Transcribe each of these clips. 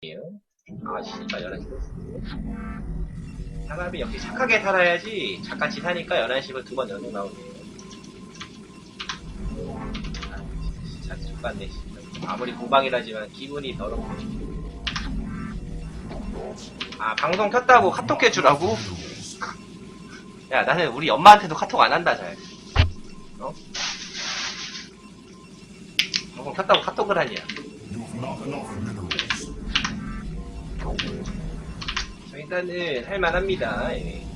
아, 씨발, 11시 사람이 역시 착하게 살아야지 착같이 사니까 11시를 두 번 연속 나오네요. 아, 진짜 죽겠네, 진짜. 아무리 구방이라지만 기분이 더럽고. 아, 방송 켰다고 카톡 해주라고? 야, 나는 우리 엄마한테도 카톡 안 한다, 잘. 어? 방송 켰다고 카톡을 하냐. 저 일단은 할만합니다. 예.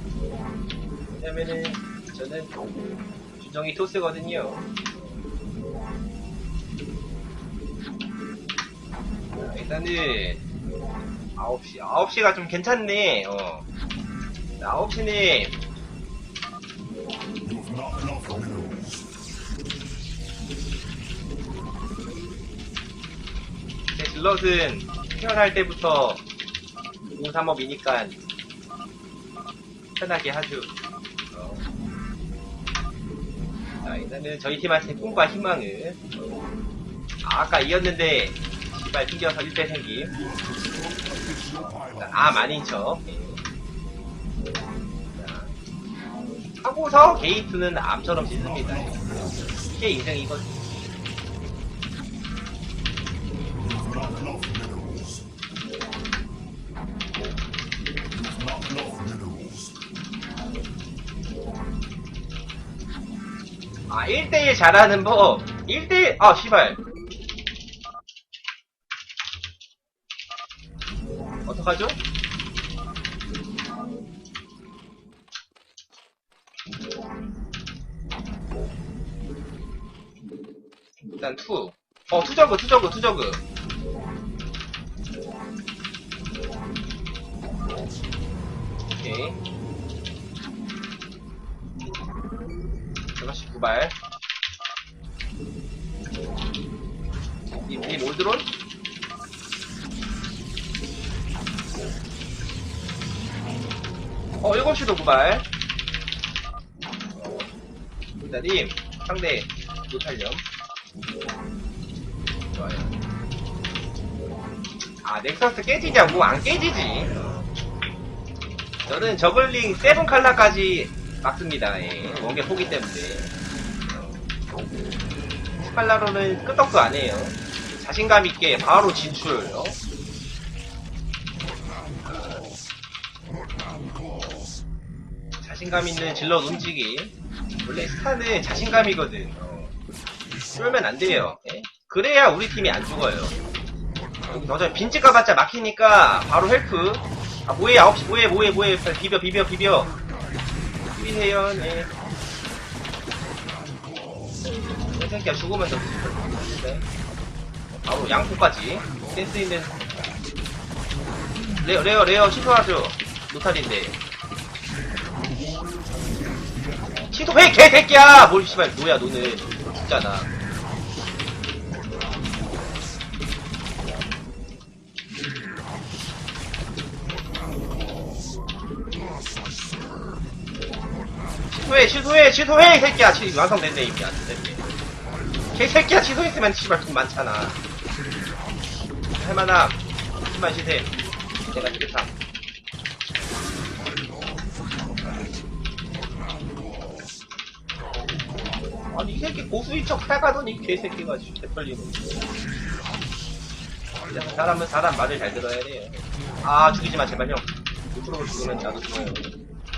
왜냐면은 저는 주정이 토스거든요. 자, 일단은 9시, 9시가 좀 괜찮네. 어. 9시는 제 질럿은 태어날 때부터 공삼업이니까 편하게 하죠. 어. 자, 일단은 저희 팀한테 꿈과 희망을. 어. 아, 아까 이었는데, 씨발 튕겨서 1대 생김. 자, 아. 예. 자, 하고서 게이트는 암처럼 찢습니다. 이게 인생이거든요. 1대1 잘하는 법. 1대1, 아, 씨발. 어떡하죠? 일단 투. 어, 투저그, 투저그, 투저그. 오케이. 다시 구발. 이, 이 몰드론? 어, 7시도 구발. 일단님, 상대 노탈렴. 좋아요. 아, 넥서스 깨지냐고? 안 깨지지. 저는 저글링 세븐 칼라까지 막습니다. 예. 원개 포기 때문에. 스칼라로는 끄떡도 안 해요. 자신감 있게 바로 진출. 어? 자신감 있는 질럿 움직임. 원래 스타는 자신감이거든. 어. 쫄면 안 돼요. 예? 그래야 우리 팀이 안 죽어요. 여기 저 빈집 가봤자 막히니까 바로 헬프. 아 뭐해 9시 뭐해 뭐해 뭐해 비벼 비벼 비벼. 비비세요. 네. 이 새끼야 죽으면 더 네. 바로 양포까지. 센스 있는 레어 레어 레어 취소하죠. 노탈인데. 취소해 개새끼야! 뭘 씨발 뭐야 너는 죽잖아. 취소해 취소해 취소해 이 새끼야. 치, 완성됐네 이미. 안 됐네. 개새끼야 취소했으면 씨발 돈 많잖아 할만함. 한만 시세. 내가 티켓함 아니 이 새끼 고수인 척 해가더니 개새끼가 그냥 사람은 사람 말을 잘 들어야 돼요 아 죽이지 마 제발 형. 옆으로 죽으면 나도 죽어요.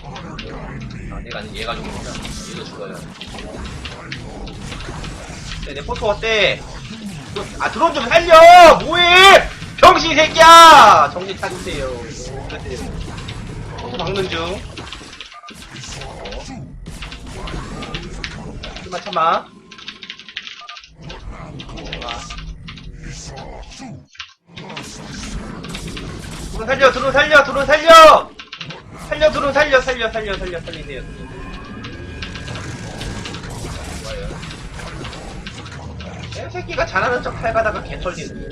아 내가 아닌 얘가 죽는다. 얘도 죽어요. 네, 내 포토 어때? 아 드론 좀 살려! 뭐해! 병신 새끼야! 정신 차리세요. 포토 박는 중. 참아. 참아. 드론 살려, 드론 살려, 드론 살려! 살려, 드론 살려, 살려, 살려, 살려, 살리세요. 새끼가 잘하는 척 해가다가 개털리는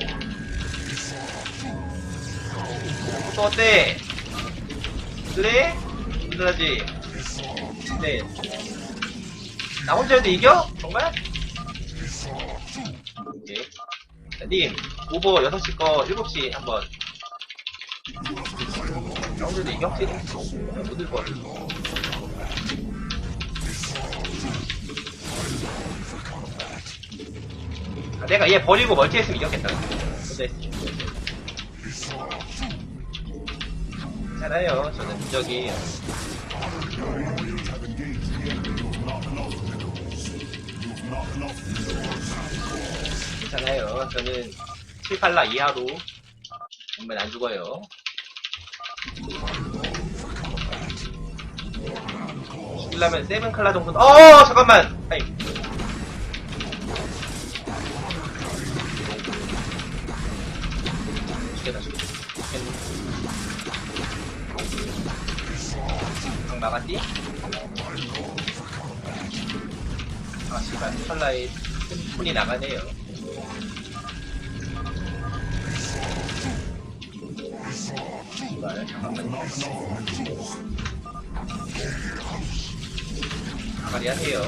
또 어때? 그래? 힘들하지? 네. 나 혼자여도 이겨? 정말? 오케이. 자, 님, 오버 6시 거 7시 한번 형들도 이게 확실히 못들 것같 아, 내가 얘 버리고 멀티했으면 이겼겠다. 괜찮아요. 저는 무적이에요. 괜찮아요. 저는 7, 8라 이하로 오면 안 죽어요. 죽으려면 세븐 칼라 정도는, 어, 잠깐만! 아이. 죽겠다. 방 막았디? 아, 씨발, 칼라에 손이 나가네요. 잠깐만요. 가만히 하세요.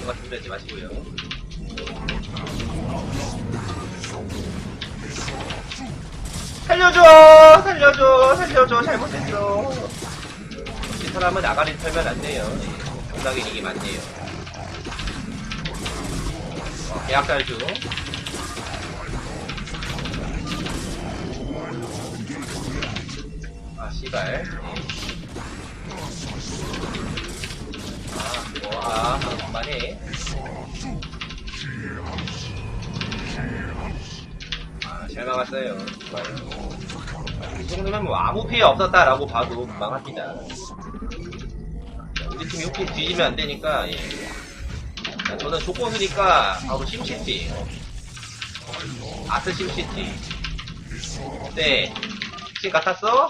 누가 준비하지 마시고요. 살려줘! 살려줘! 살려줘! 잘못했어. 이 사람은 아가리 털면 안 돼요. 정당히 이게 맞네요. 어, 계약 달주. 아, 씨발. 아, 뭐, 아, 아, 그만해. 아, 잘 막았어요. 이 정도면 뭐 아무 피해 없었다라고 봐도 망합니다. 우리 팀이 혹시 뒤지면 안 되니까, 예. 자, 저는 조건수니까 바로 심시티. 아트 심시티. 네. 지금 같았어?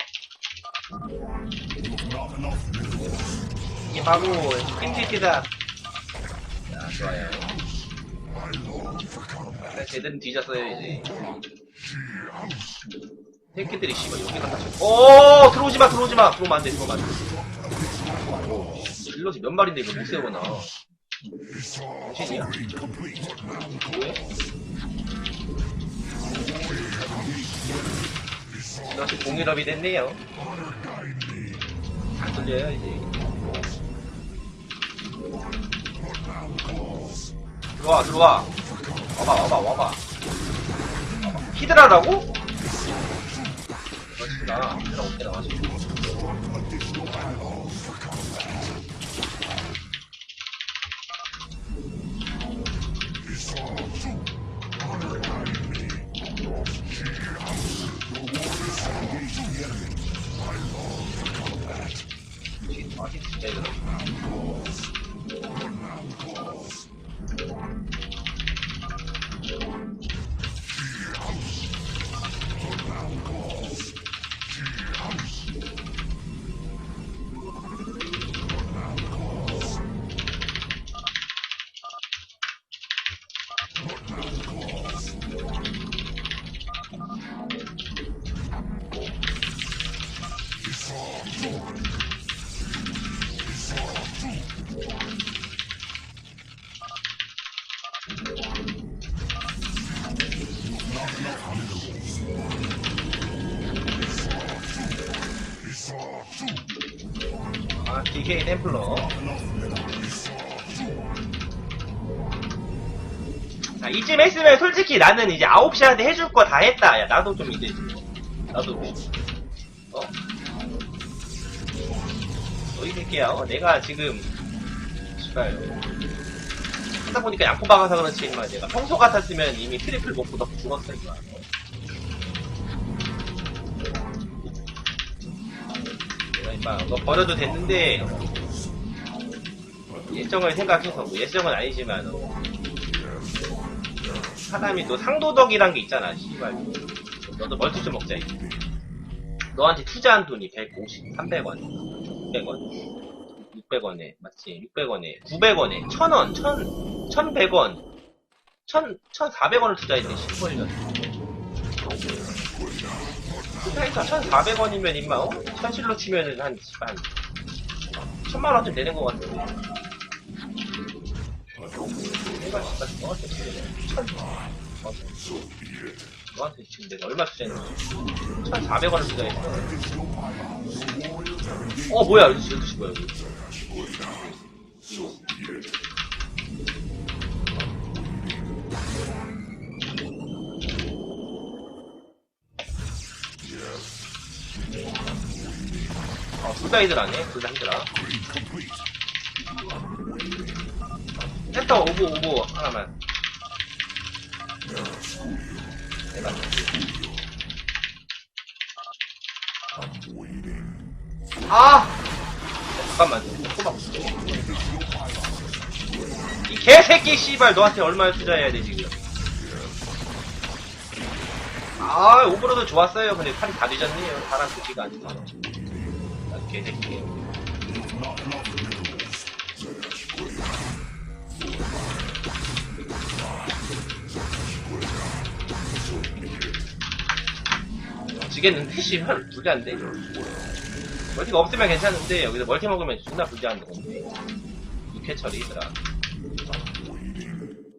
이게 바로 심시티다. 자, 좋아요. 자, 제대로 뒤졌어요, 이제. 새끼들이 씨발 여기 갖다 쳐. 오 들어오지 마 들어오지 마 들어오면 안돼 들어오면 안 돼. 일러지 몇 마리인데 이거 못 세워놔. 정신이야? 뭐해? 다시 공일업이 됐네요. 안 돌려요 이제. 들어와 들어와. 와봐 와봐 와봐. 히드라라고? 그렇구나. 히드라 어떻게 나가지? 아, DK 템플러. 자, 이쯤 했으면 솔직히 나는 이제 9시한테 해줄 거 다 했다. 야, 나도 좀 이제, 나도, 어? 너희 새끼야, 어, 내가 지금, 씨발, 하다 보니까 양포 박아서 그렇지, 임마. 내가 평소 같았으면 이미 트리플 먹고 너 죽었을 거야. 내가 임마, 너 버려도 됐는데, 예정을 생각해서, 뭐 예정은 아니지만, 어, 사람이 또 상도덕이란 게 있잖아, 씨발. 너도 멀티 좀 먹자, 이제. 너한테 투자한 돈이 150, 300원, 600원, 600원에, 맞지? 600원에, 900원에, 1000원, 1000, 1100원, 1000, 1400원을 투자했대, 10원이 면. 투자해서 1400원이면, 임마, 어? 현실로 치면은 한, 한, 천만 원쯤 되는 것 같은데. 너한테 지금 내가 얼마 투자했는지 1,400원을 투자했어 어 뭐야 여기 12시 뭐야 여기 둘다 힘들하네. 둘다 힘들어. 센터 오보, 오보, 하나만. 아! 잠깐만. 꼬박. 이 개새끼 씨발 너한테 얼마나 투자해야 돼 지금. 아 오버로드 좋았어요. 근데 팔이 다 뒤졌네요. 사람 크기가 아니고. 아, 개새끼. 지겠는데 씨발 불리한데. 멀티가 없으면 괜찮은데 여기서 멀티 먹으면 존나 불리한 건데. 육회 처리더라.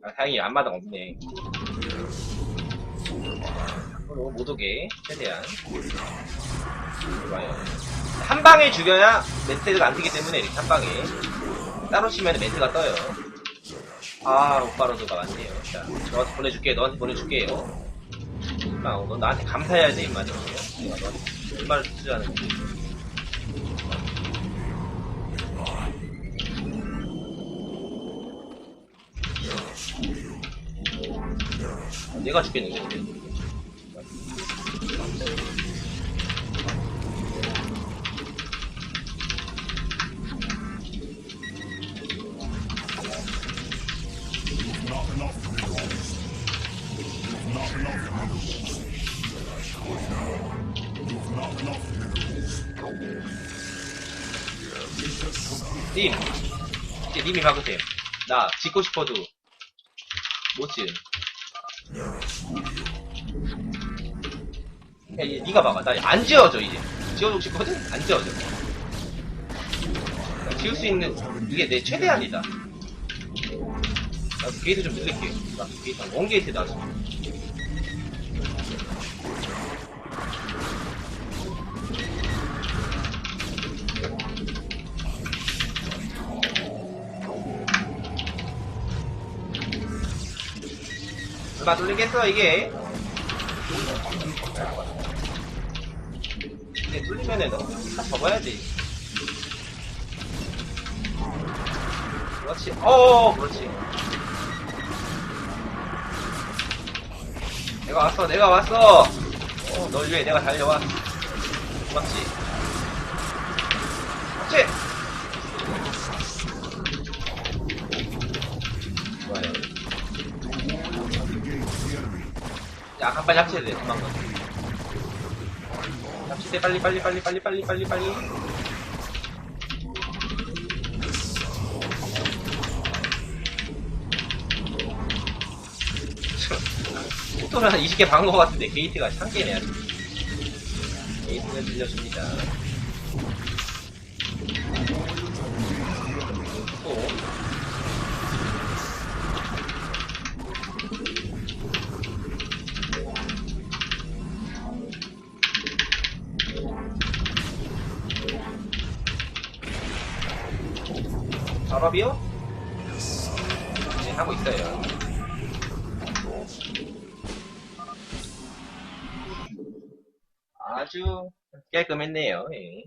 아 다행히 앞마당 없네. 앞으로 못 오게 최대한. 좋아요. 한 방에 죽여야 멘트가 안 뜨기 때문에 이렇게 한 방에 따로 치면 멘트가 떠요. 아, 오빠로드가 많네요. 자, 너한테 보내줄게, 너한테 보내줄게요. 아, 너 나한테 감사해야지, 임마, 저 내가 너한테 얼마를 투자하는지. 내가 죽겠는데, 근데. 님, 이제 님이 박으세요. 나 짓고 싶어도 못 지음. 야, 이제 니가 박아. 나 안 지어져 이제. 지어주고 싶거든? 안 지어져. 나 지을 수 있는 이게 내 최대한이다. 나도 게이트 좀 늘릴게. 나도 게이트 한 원게이트 나서. 얼마 돌리겠어 이게 근데 뚫리면은 다 접어야지 그렇지 어 그렇지 내가 왔어 내가 왔어 어널 위해 내가 달려와 그렇지 좋아요 야, 아까 빨리 합쳐야 돼, 도망가. 합치대, 빨리, 빨리, 빨리, 빨리, 빨리, 빨리, 빨리. 속도는 한 20개 박은 것 같은데, 게이트가 3개 내야 돼. 게이트는 들려줍니다. 또. 작업이요? 네, 하고 있어요. 깔끔했네요. 예.